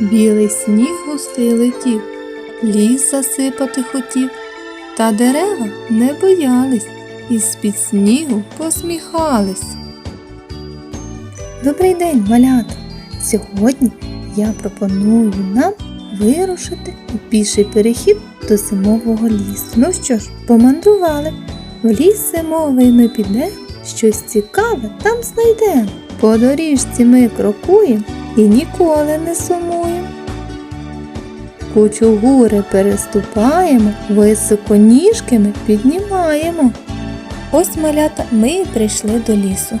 Білий сніг густий летів, ліс засипати хотів, та дерева не боялись і з-під снігу посміхались. Добрий день, малята! Сьогодні я пропоную нам вирушити у піший перехід до зимового лісу. Ну що ж, помандрували. В ліс зимовий ми підемо, щось цікаве там знайдемо. По доріжці ми крокуємо і ніколи не сумуємо. Кучу гури переступаємо, високо ніжками піднімаємо. Ось малята ми і прийшли до лісу.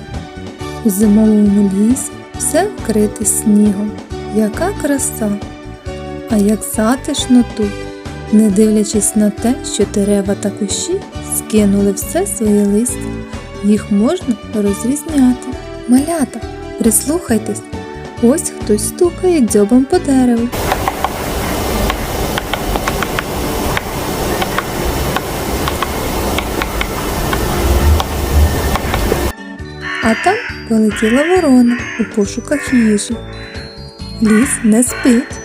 У зимовому лісі все вкрите снігом. Яка краса! А як затишно тут, не дивлячись на те, що дерева та кущі скинули все своє листя, їх можна розрізняти. Малята, прислухайтесь, ось хтось стукає дзьобом по дереву. А там полетіла ворона у пошуках їжі. Ліс не спить,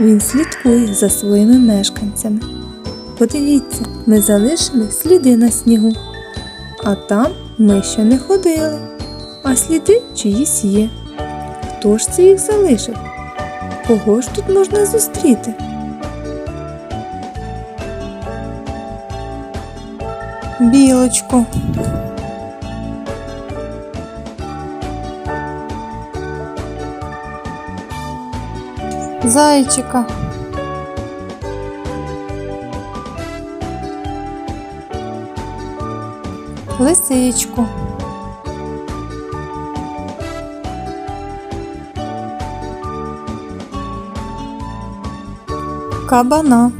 він слідкує за своїми мешканцями. Подивіться, ми залишили сліди на снігу, а там ми ще не ходили, а сліди чиїсь є. Хто ж це їх залишив? Кого ж тут можна зустріти? Білочку. Зайчика. Лисичку. Кабана.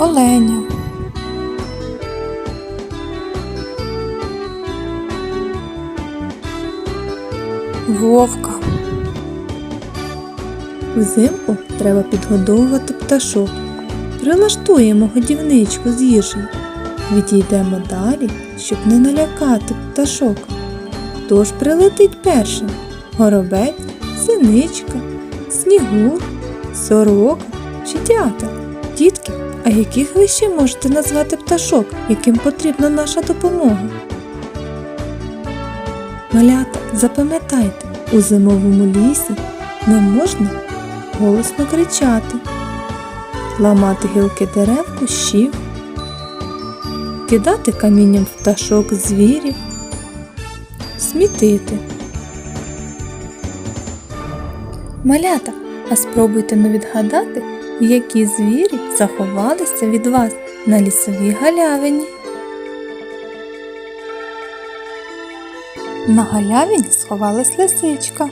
Оленя. Вовка. Взимку треба підгодовувати пташок. Прилаштуємо годівничку з їжею. Відійдемо далі, щоб не налякати пташок. Хто ж прилетить першим? Горобець, синичка, снігур, сорока чи дятел? Дітки, а яких ви ще можете назвати пташок, яким потрібна наша допомога? Малята, запам'ятайте, у зимовому лісі не можна голосно кричати, ламати гілки дерев кущів, кидати камінням пташок звірів, смітити. Малята, а спробуйте не відгадати, які звірі заховалися від вас на лісовій галявині. На галявині сховалась лисичка.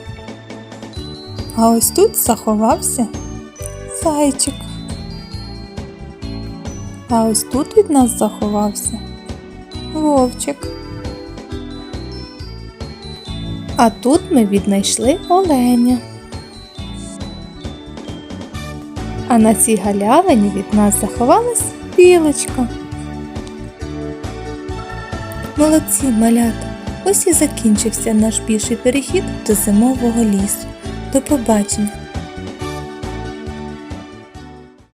А ось тут заховався зайчик. А ось тут від нас заховався вовчик. А тут ми віднайшли оленя. А на цій галявині від нас заховалась білочка. Молодці малята! Ось і закінчився наш піший перехід до зимового лісу. До побачення!